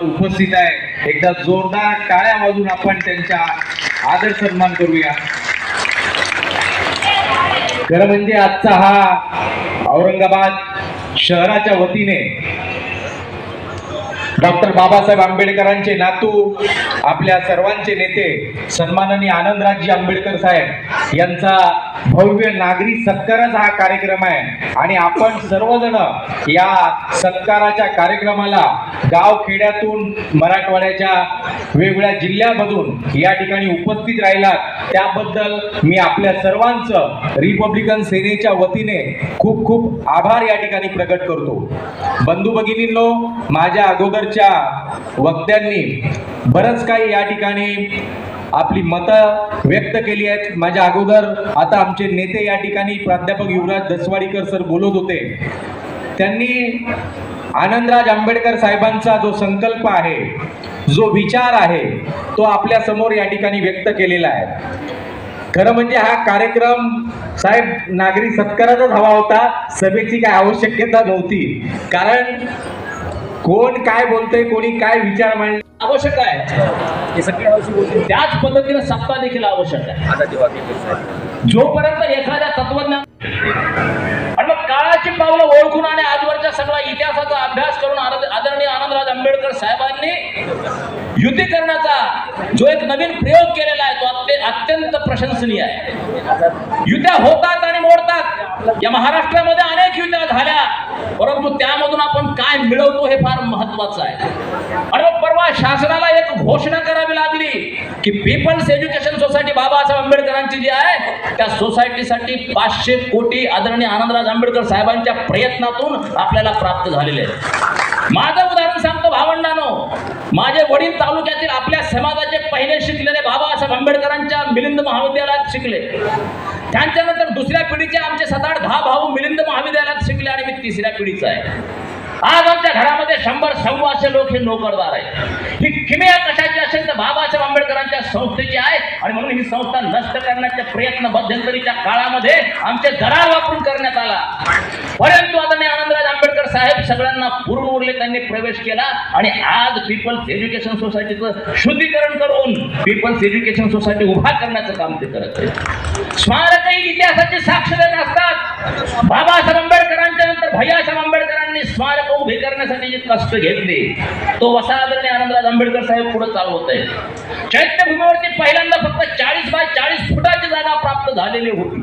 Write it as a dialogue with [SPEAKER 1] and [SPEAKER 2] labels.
[SPEAKER 1] उपस्थित आहे. एकदा जोरदार टाळ्या वाजून आपण त्यांचा आदर सन्मान करूया. खरं म्हणजे आजचा हा औरंगाबाद शहराच्या वतीने डॉक्टर बाबासाहेब आंबेडकरांचे नातू आपल्या सर्वांचे नेते सन्माननीय आनंदराजजी आंबेडकर साहेब यांचा भव्य नागरी सत्काराचा हा कार्यक्रम आहे. आणि आपण सर्वजण या सत्काराच्या कार्यक्रमाला गाव खेड्यातून मराठवाड्याच्या वेगवेगळ्या जिल्ह्यामधून या ठिकाणी उपस्थित राहिलात. त्याबद्दल मी आपल्या सर्वांचं रिपब्लिकन सेनेच्या वतीने खूप खूप आभार या ठिकाणी प्रकट करतो. बंधू भगिनींनो माझ्या अगोदर अगोदरच्या वक्त्यांनी बरंच काही या ठिकाणी आपली मतं व्यक्त केली आहेत. माझ्या अगोदर आता आमचे नेते या ठिकाणी प्राध्यापक युवराज दसवाडीकर सर बोलत होते. त्यांनी आनंदराज आंबेडकर साहेबांचा जो संकल्प आहे जो विचार आहे तो आपल्यासमोर या ठिकाणी व्यक्त केलेला आहे. खरं म्हणजे हा कार्यक्रम साहेब नागरी सत्काराचाच हवा होता. सभेची काय आवश्यकता नव्हती. कारण कोण काय बोलतंय कोणी काय विचार मांड
[SPEAKER 2] आवश्यक आहे.
[SPEAKER 3] हे सगळे आवश्यक होते
[SPEAKER 2] त्याच पद्धतीने सत्ता देखील आवश्यक आहे.
[SPEAKER 3] आता जेव्हा मी साहेब
[SPEAKER 2] जोपर्यंत एखाद्या तत्वज्ञान आणि मग काळाची पावलं ओळखून आणि आजवरच्या सगळा इतिहासाचा अभ्यास करून आदरणीय आनंदराज आंबेडकर साहेबांनी युद्धीकरणाचा जो एक नवीन प्रयोग केलेला आहे तो अत्य- अत्यंत प्रशंसनीय आहे. युद्ध्या होतात आणि मोडतात. या महाराष्ट्रामध्ये अनेक युद्ध्या झाल्या. परंतु त्यामधून आपण काय मिळवतो हे फार महत्वाचं आहे. आणि मग परवा शासनाला एक घोषणा करावी लागली की पीपल्स एज्युकेशन सोसायटी बाबासाहेब आंबेडकरांची जी आहे त्या सोसायटीसाठी पाचशे कोटी आदरणीय आनंदराज आंबेडकर साहेबांच्या प्रयत्नातून आपल्याला प्राप्त झालेले आहे माझं उदाहरण सांगतो भावंडानो. माझे वडील तालुक्यातील आपल्या समाजाचे पहिले शिकलेले बाबासाहेब आंबेडकरांच्या मिलिंद महाविद्यालयात शिकले. त्यांच्यानंतर दुसऱ्या पिढीचे आमचे सात आठ दहा भाऊ मिलिंद महाविद्यालयात शिकले आणि मी तिसऱ्या पिढीचा आहे. आज आमच्या घरामध्ये शंभर सव्वाशे लोक हे नोकरदार आहेत. ही किमया कशाची असेल तर बाबासाहेब आंबेडकरांच्या संस्थेची आहे आणि म्हणून ही संस्था नष्ट करण्याचे प्रयत्न मध्यंतरीच्या काळामध्ये आमचे दरार वापरून करण्यात आला परंतु आदरणीय आनंदराज आंबेडकर साहेब सगळ्यांना त्यांनी प्रवेश केला आणि आज पीपल्स एज्युकेशन सोसायटीचं शुद्धीकरण करून पीपल्स एज्युकेशन सोसायटी उभा करण्याचं काम ते करत आहेत. स्मारक ही इतिहासाची साक्ष देत असतात. बाबासाहेब आंबेडकरांच्या नंतर भैयासाहेब आंबेडकरांनी स्मारक उभे करण्यासाठी जे कष्ट घेतले तो वसाहतने आनंदराज आंबेडकर साहेब पुढे चालवत आहे चैत्यभूमीवरती पहिल्यांदा फक्त चाळीस बाय चाळीस फुटाची जागा प्राप्त झालेली होती.